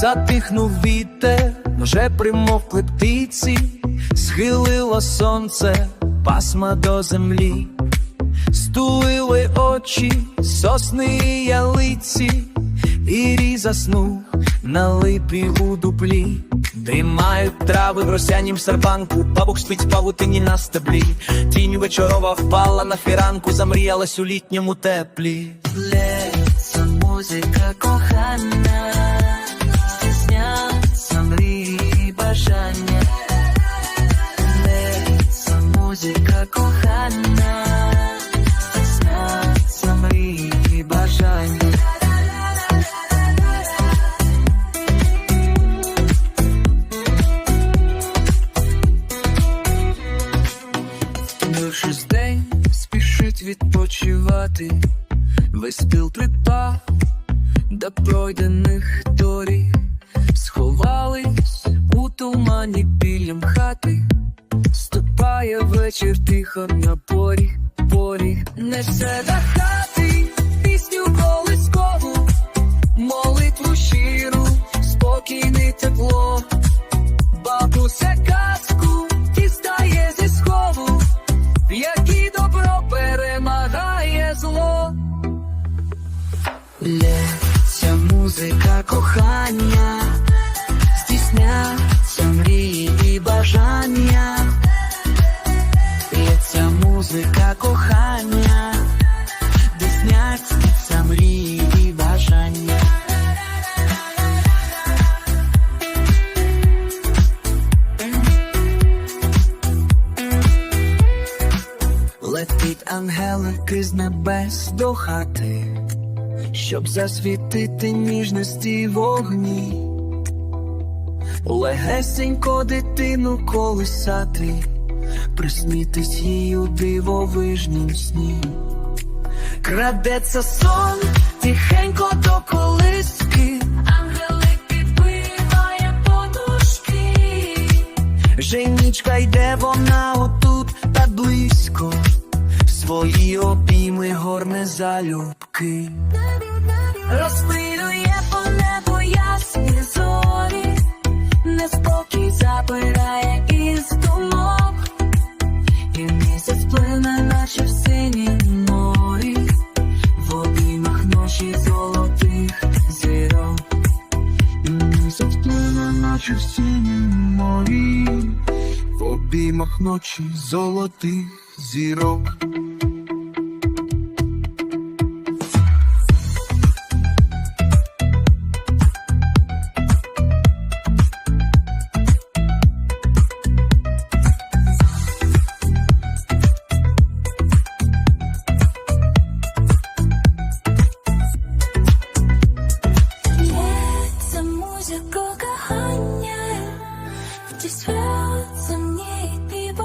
затихнув вітер, вже примовкли птиці, схилило сонце, пасма до землі, стулили очі, сосни і ялиці, і рій заснув на липі у дуплі. Дрімають трави в росянім серпанку, бабук спить павутині на стеблі. Тінь вечорова впала на фіранку, замріялась у літньому теплі. Лється музика кохання, кохання, і. Минувшись день спішить відпочивати, весь пил припав до пройдених доріг, сховались у тумані білім хати, ступає вечір тихо на поріг, поріг, несе до хати пісню колискову, молитву щиру, спокійне тепло, бабуся казку дістає зі схову, в добро перемагає зло. Лється музика кохання, Летить ангелик із небес до хати, щоб засвітити ніжності вогні, легесенько дитину колисати, приснитись їй у дивовижнім сні. Крадеться сон тихенько до колиски, ангелик підбиває подушки. Женічка йде вона отут та близько, свої обійми горне залюбки. Розпилює по небу ясні зорі, неспокій забирає із думок, і місяць плине, наче в синім морі, в обіймах ночі золотих зірок. І місяць плине, наче в синім морі, в обіймах ночі золотих зірок.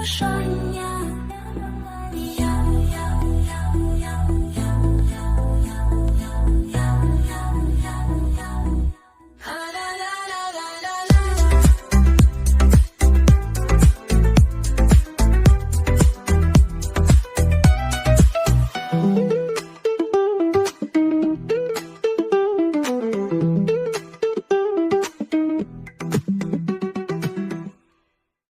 Кохання, здійснюється мрії і бажання.